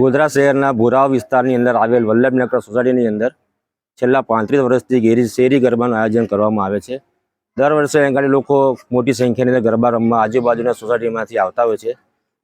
ગોધરા શહેરના ભોરાવ વિસ્તારની અંદર આવેલ વલ્લભનગર સોસાયટીની અંદર છેલ્લા પાંત્રીસ વર્ષથી ઘેરી શેરી ગરબાનું આયોજન કરવામાં આવે છે. દર વર્ષે અહીંયા લોકો મોટી સંખ્યાની અંદર ગરબા રમવા આજુબાજુના સોસાયટીમાંથી આવતા હોય છે.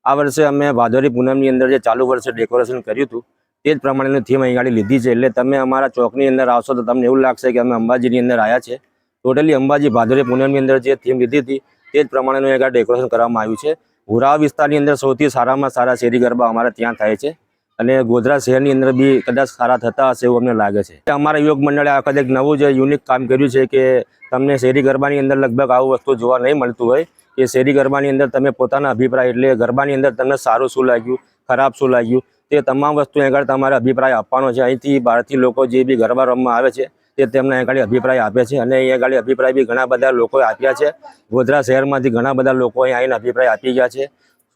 આ વર્ષે અમે ભાદરવી પૂનમની અંદર જે ચાલુ વર્ષે ડેકોરેશન કર્યું હતું, તે જ પ્રમાણેની થીમ અહીં લીધી છે. એટલે તમે અમારા ચોકની અંદર આવશો તો તમને એવું લાગશે કે અમે અંબાજીની અંદર આવ્યા છે. ટોટલી અંબાજી ભાદરી પૂનમની અંદર જે થીમ લીધી હતી, તે જ પ્રમાણેનું અહીંયા ડેકોરેશન કરવામાં આવ્યું છે. ભુરાવ વિસ્તારની અંદર સૌથી સારામાં સારા શેરી ગરબા અમારે ત્યાં થાય છે. અને ગોધરા શહેરની અંદર બી કદાચ સારા થતા હશે એવું અમને લાગે છે. અમારા યુવક મંડળે આ કદાચ નવું જે યુનિક કામ કર્યું છે કે તમને શેરી ગરબાની અંદર લગભગ આવું વસ્તુ જોવા નહીં મળતું હોય, કે શેરી ગરબાની અંદર તમે પોતાના અભિપ્રાય એટલે ગરબાની અંદર તમને સારું શું લાગ્યું, ખરાબ શું લાગ્યું, તે તમામ વસ્તુ આગળ તમારે અભિપ્રાય આપવાનો છે. અહીંથી બહારથી લોકો જે બી ગરબા રમવા આવે છે, તે તેમને આગળ અભિપ્રાય આપે છે અને અહીં આગળ અભિપ્રાય બી ઘણા બધા લોકોએ આપ્યા છે. ગોધરા શહેરમાંથી ઘણા બધા લોકો અહીં આવીને અભિપ્રાય આપી ગયા છે.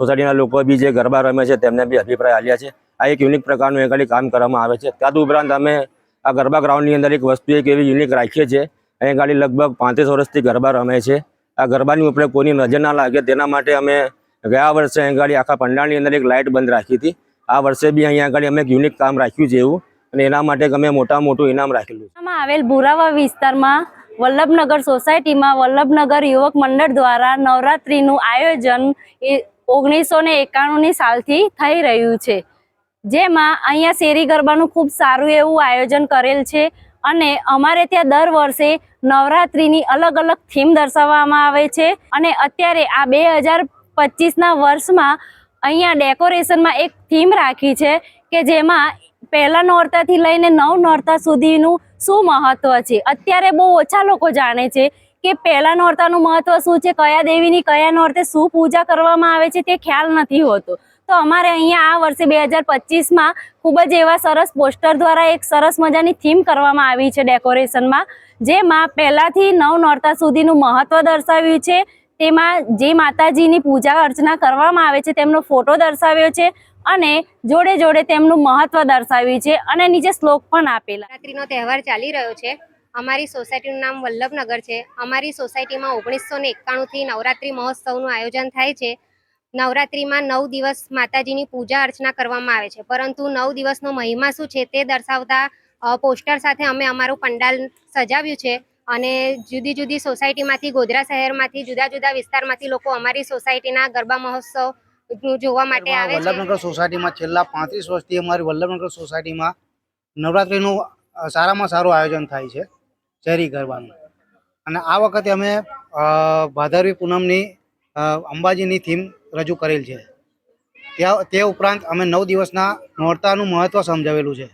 સોસાયટીના લોકો બી જે ગરબા રમે છે તેમને બી અભિપ્રાય આપ્યા છે. આ એક યુનિક પ્રકારનું એક કામ કરવામાં આવે છે. ત્યાર ઉપરાંત અમે આ ગરબા ગ્રાઉન્ડની અંદર એક વસ્તુ એક એવી યુનિક રાખીએ છીએ. અહીં ગાડી લગભગ પાંત્રીસ વર્ષથી ગરબા રમે છે. આ ગરબાની ઉપર કોઈની નજર ના લાગે તેના માટે અમે ગયા વર્ષે અહીં ગાડી આખા પંડાળની અંદર એક લાઇટ બંધ રાખી હતી. આ વર્ષે બી અહીંયા આગળ અમે એક યુનિક કામ રાખ્યું છે એવું. અને એના માટે અમે મોટા મોટું ઇનામ રાખેલું આવેલ ભુરાવા વિસ્તારમાં વલ્લભનગર સોસાયટીમાં વલ્લભનગર યુવક મંડળ દ્વારા નવરાત્રિનું આયોજન એ ઓગણીસો ને એકાણુંની સાલથી થઈ રહ્યું છે. જેમાં અહીંયા શેરી ગરબાનું ખૂબ સારું એવું આયોજન કરેલ છે અને અમારે ત્યાં દર વર્ષે નવરાત્રિની અલગ અલગ થીમ દર્શાવવામાં આવે છે અને અત્યારે આ બે હજાર પચીસના વર્ષમાં અહીંયા ડેકોરેશનમાં એક થીમ રાખી છે કે જેમાં પહેલા નોરતાથી લઈને નવ નોરતા સુધીનું શું મહત્વ છે? અત્યારે બહુ ઓછા લોકો જાણે છે કે પહેલા નોરતાનું મહત્વ શું છે, કયા દેવીની કયા નોરતે શું પૂજા કરવામાં આવે છે તે ખ્યાલ નથી હોતો. તો અમારે અહીંયા આ વર્ષે બે હજાર પચીસમાં ખૂબ જ એવા સરસ પોસ્ટર દ્વારા એક સરસ મજાની થીમ કરવામાં આવી છે ડેકોરેશનમાં. જેમાં પહેલાંથી નવ નોરતા સુધીનું મહત્વ દર્શાવ્યું છે. તેમાં જે માતાજીની પૂજા અર્ચના કરવામાં આવે છે તેમનો ફોટો દર્શાવ્યો છે અને જોડે જોડે તેમનું મહત્વ દર્શાવ્યું છે અને નીચે શ્લોક પણ આપેલા. રાત્રિનો તહેવાર ચાલી રહ્યો છે. અમારી સોસાયટીનું નામ વલ્લભનગર છે. અમારી સોસાયટીમાં ઓગણીસો ને એકાણુંથી નવરાત્રી મહોત્સવનું આયોજન થાય છે. નવરાત્રીમાં નવ દિવસ માતાજીની પૂજા અર્ચના કરવામાં આવે છે. પરંતુ નવ દિવસનો મહિમા શું છે તે દર્શાવતા પોસ્ટર સાથે અમે અમારું પંડાલ સજાવ્યું છે અને જુદી જુદી સોસાયટીમાંથી, ગોધરા શહેરમાંથી, જુદા જુદા વિસ્તારમાંથી લોકો અમારી સોસાયટીના ગરબા મહોત્સવ જોવા માટે આવે છે. વલ્લભનગર સોસાયટીમાં છેલ્લા પાંત્રીસ વર્ષથી અમારી વલ્લભનગર સોસાયટીમાં નવરાત્રિનું સારામાં સારું આયોજન થાય છે શહેરી ગરબાનું. અને આ વખતે અમે ભાદરવી પૂનમની અંબાજીની થીમ રજૂ કરેલ છે. તે ઉપરાંત અમે નવ દિવસના નોરતાનું મહત્ત્વ સમજાવેલું છે.